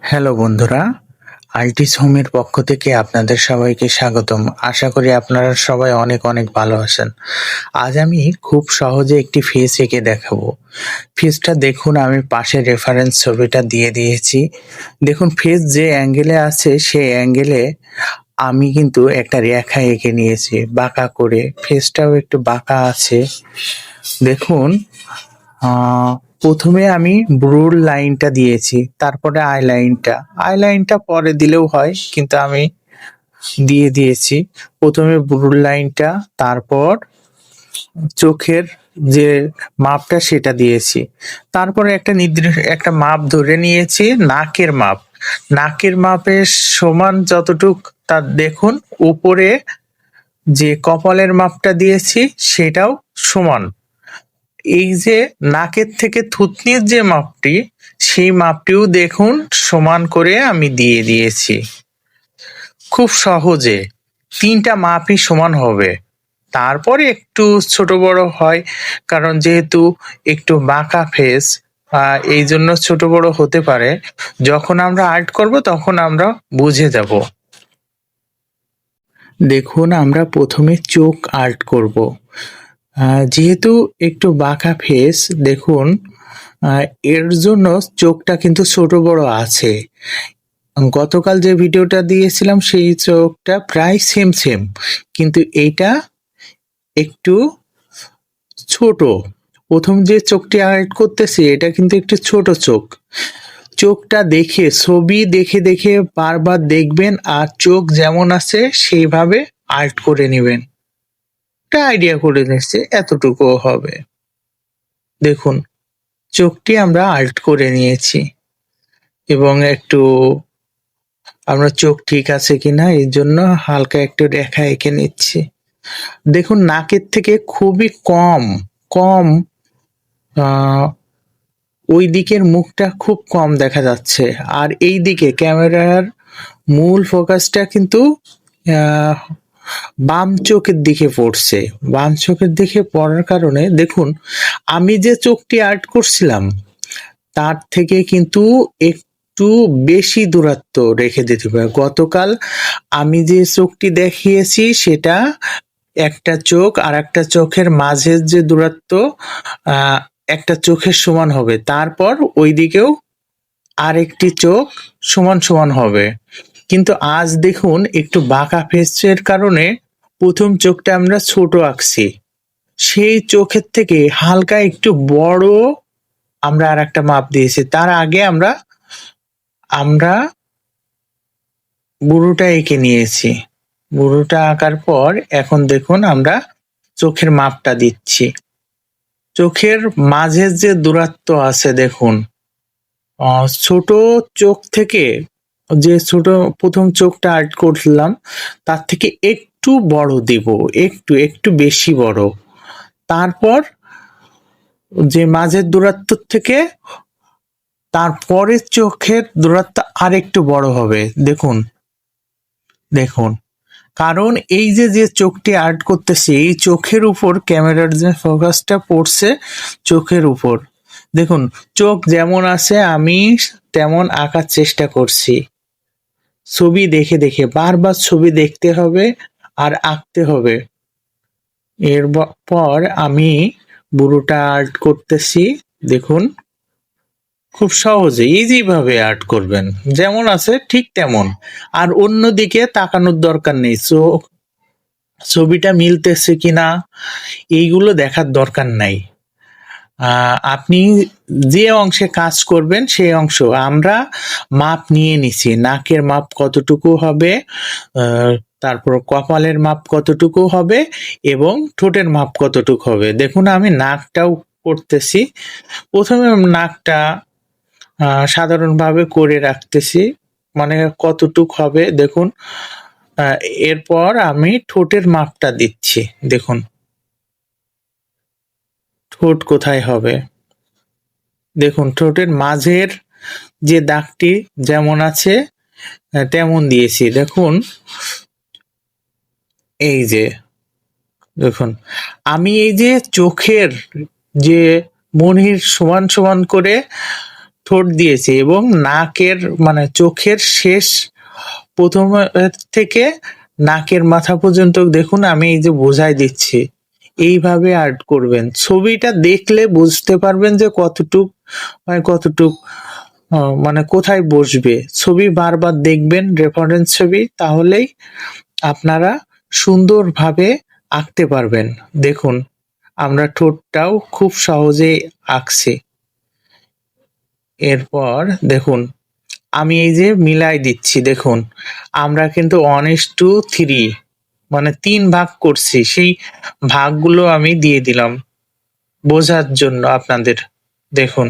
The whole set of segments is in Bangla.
হ্যালো বন্ধুরা আলটিস হোমের পক্ষ থেকে আপনাদের সবাইকে স্বাগতম। আশা করি আপনারা সবাই অনেক অনেক ভালো আছেন। আজ আমি খুব সহজে একটি ফেস এঁকে দেখাবো। ফেসটা দেখুন, আমি পাশে রেফারেন্স ছবিটা দিয়ে দিয়েছি। দেখুন, ফেস যে অ্যাঙ্গেলে আছে, সেই অ্যাঙ্গেলে আমি কিন্তু একটা রেখা এঁকে নিয়েছি, বাঁকা করে। ফেসটাও একটু বাঁকা আছে। দেখুন প্রথমে আমি ব্রুর লাইনটা দিয়েছি, তারপরে আই লাইনটা আই লাইনটা পরে দিলেও হয়, কিন্তু আমি দিয়ে দিয়েছি। প্রথমে ব্রুর লাইনটা তারপর চোখের যে মাপটা সেটা দিয়েছি। তারপরে একটা নির্দিষ্ট একটা মাপ ধরে নিয়েছি, নাকের মাপ। নাকের মাপের সমান যতটুক তা দেখুন উপরে যে কপালের মাপটা দিয়েছি, সেটাও সমান। এই যে নাকের থেকে থুতনির যে মাপটি, সেই মাপটিও দেখুন সমান করে আমি দিয়ে দিয়েছি। খুব সহজে তিনটা মাপই সমান হবে। তারপরে একটু ছোট বড় হয়, কারণ যেহেতু একটু বাঁকা ফেস এই জন্য ছোট বড় হতে পারে। যখন আমরা আর্ট করব, তখন আমরা বুঝে যাব। দেখুন, আমরা প্রথমে চোখ আর্ট করব। যেহেতু একটু বাঁকা ফেস দেখুন এর জন্য চোখটা কিন্তু ছোট বড় আছে। গতকাল যে ভিডিওটা দিয়েছিলাম, সেই চোখটা প্রায় সেম সেম কিন্তু এইটা একটু ছোট। প্রথম যে চোখটি আর্ট করতেছি, এটা কিন্তু একটু ছোট চোখ। চোখটা দেখে, ছবি দেখে দেখে বারবার দেখবেন আর চোখ যেমন আছে, সেইভাবে আর্ট করে নেবেন। একটা আইডিয়া করে নিচ্ছে এতটুকু হবে। দেখুন, চোখটি আমরা আল্ট করে নিয়েছি, এবং একটু আমরা চোখ ঠিক আছে কিনা, এর জন্য হালকা একটু রেখা এঁকে নিচ্ছি। দেখুন, নাকের থেকে খুবই কম কম ওই দিকের মুখটা খুব কম দেখা যাচ্ছে। আর এই দিকে ক্যামেরার মূল ফোকাসটা কিন্তু বাম চোখের দিকে পড়ছে। বাম চোখের দিকে পড়ার কারণে দেখুন, আমি যে চোখটি আর্ট করছিলাম, তার থেকে কিন্তু একটু বেশি দূরত্ব রেখে দিতে হবে। গতকাল আমি যে চোখটি দেখিয়েছি, সেটা একটা চোখ আর একটা চোখের মাঝের যে দূরত্ব একটা চোখের সমান হবে। তারপর ওই দিকেও আরেকটি চোখ সমান সমান হবে। কিন্তু আজ দেখুন একটু বাঁকা ফেসের কারণে প্রথম চোখটা আমরা ছোট আঁকছি। সেই চোখের থেকে হালকা একটু বড় আমরা আর একটা মাপ দিয়েছি। তার আগে আমরা আমরা বুড়োটা এঁকে নিয়েছি। বুড়োটা আঁকার পর এখন দেখুন আমরা চোখের মাপটা দিচ্ছি। চোখের মাঝের যে দূরত্ব আছে দেখুন ছোট চোখ থেকে যে ছোট প্রথম চোখটা আর্ট করলাম, তার থেকে একটু বড় দিব, একটু একটু বেশি বড়। তারপর যে মাঝের দূরত্ব থেকে তারপরে চোখের দূরত্ব আর একটু বড় হবে। দেখুন দেখুন। কারণ এই যে যে চোখটি আর্ট করতেছে, এই চোখের উপর ক্যামেরার যে ফোকাসটা পড়ছে, চোখের উপর। দেখুন, চোখ যেমন আছে, আমি তেমন আঁকার চেষ্টা করছি। ছবি দেখে দেখে, বারবার ছবি দেখতে হবে আর আঁকতে হবে। এর পর আমি বুড়োটা আর্ট করতেছি, দেখুন। খুব সহজে ইজি ভাবে আর্ট করবেন। যেমন আছে, ঠিক তেমন। আর অন্যদিকে তাকানোর দরকার নেই। চোখ ছবিটা মিলতেছে কিনা, এইগুলো দেখার দরকার নাই। আপনি যে অংশে কাজ করবেন সেই অংশ আমরা মাপ নিয়ে নিছি। নাকের মাপ কতটুকু হবে তারপর কপালের মাপ কতটুকু হবে এবং ঠোঁটের মাপ কতটুকু হবে। দেখুন, আমি নাকটাও করতেছি। প্রথমে নাকটা সাধারণভাবে করে রাখতেছি মানে কতটুক হবে, দেখুন। এরপর আমি ঠোঁটের মাপটা দিচ্ছি, দেখুন। ঠোঁট কোথায় হবে? দেখুন, ঠোঁটের মাঝের যে দাগটি যেমন আছে তেমন দিয়েছি। দেখুন, এই যে, দেখুন, আমি এই যে চোখের যে মনির সমান সমান করে ঠোঁট দিয়েছি এবং নাকের মানে চোখের শেষ প্রথম থেকে নাকের মাথা পর্যন্ত, দেখুন, আমি এই যে বোঝাই দিচ্ছি। এইভাবে আর্ট করবেন। ছবিটা দেখলে বুঝতে পারবেন যে কতটুক মানে কতটুক মানে কোথায় বসবে। ছবি বারবার দেখবেন রেফারেন্স ছবি, তাহলেই আপনারা সুন্দরভাবে আঁকতে পারবেন। দেখুন, আমরা ঠোঁটটাও খুব সহজেই আঁকছি। এরপর দেখুন, আমি এই যে মিলাই দিচ্ছি, দেখুন, আমরা কিন্তু ওয়ান টু থ্রি মানে তিন ভাগ করছি, সেই ভাগগুলো আমি দিয়ে দিলাম। বোঝার জন্য আপনাদের, দেখুন,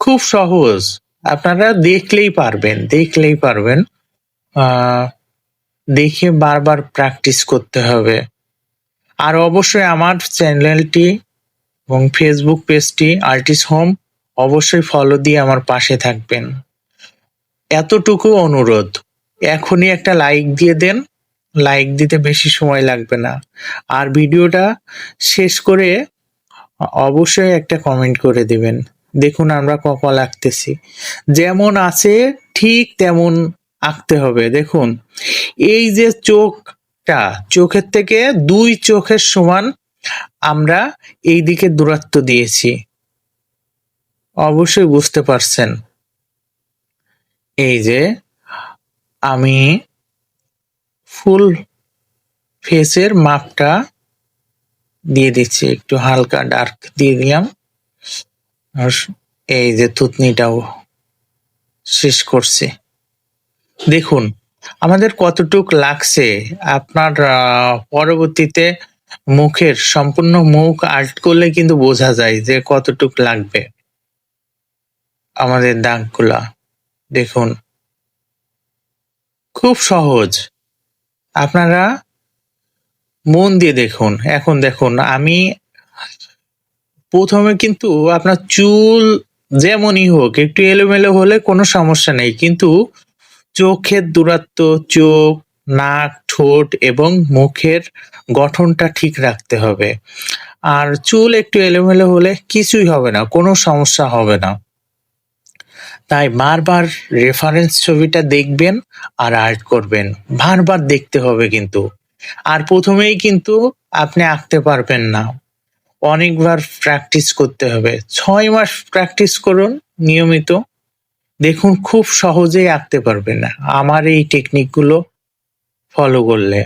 খুব সহজ। আপনারা দেখলেই পারবেন দেখলেই পারবেন। দেখে বারবার প্র্যাকটিস করতে হবে। আর অবশ্যই আমার চ্যানেলটি এবং ফেসবুক পেজটি আর্টিস্ট হোম অবশ্যই ফলো দিয়ে আমার পাশে থাকবেন। এতটুকু অনুরোধ, এখনই একটা লাইক দিয়ে দেন। লাইক দিতে বেশি সময় লাগবে না। আর ভিডিওটা শেষ করে অবশ্যই একটা কমেন্ট করে দিবেন। দেখুন আমরা কপাল আঁকতেছি। যেমন আছে, ঠিক তেমন আঁকতে হবে। দেখুন, এই যে চোখটা, চোখের থেকে দুই চোখের সমান আমরা এই দিকে দূরত্ব দিয়েছি। অবশ্যই বুঝতে পারছেন। এই যে আমি ফুল ফেসের মাপটা দিয়ে দিচ্ছি, একটু হালকা ডার্ক দিয়ে দিলাম। এই যে থুতনিটাও শেষ করছি। দেখুন, আমাদের কতটুক লাগছে? আপনার পরবর্তীতে মুখের সম্পূর্ণ মুখ আর্ট করলে কিন্তু বোঝা যায় যে কতটুক লাগবে আমাদের দাগগুলা। দেখুন, খুব সহজ। আপনারা মন দিয়ে দেখুন। এখন দেখুন, আমি প্রথমে কিন্তু আপনার চুল যেমনই হোক, একটু এলোমেলো হলে কোনো সমস্যা নেই। কিন্তু চোখের দূরত্ব, চোখ, নাক, ঠোঁট এবং মুখের গঠনটা ঠিক রাখতে হবে। আর চুল একটু এলোমেলো হলে কিছুই হবে না, কোনো সমস্যা হবে না। তাই বারবার রেফারেন্স ছবিটা দেখবেন আর আর্ট করবেন। বারবার দেখতে হবে কিন্তু। আর প্রথমেই কিন্তু আপনি আঁকতে পারবেন না। অনেকবার প্র্যাকটিস করতে হবে। ছয় মাস প্র্যাকটিস করুন নিয়মিত। দেখুন খুব সহজেই আঁকতে পারবেন না। আমার এই টেকনিকগুলো ফলো করলে।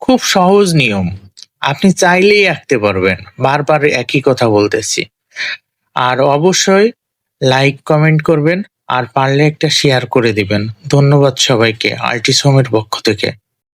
খুব সহজ নিয়ম। আপনি চাইলেই আঁকতে পারবেন। বারবার একই কথা বলতেছি। আর অবশ্যই লাইক কমেন্ট করবেন আর পারলে একটা শেয়ার করে দিবেন। ধন্যবাদ সবাইকে আল্টিসোমের পক্ষ থেকে।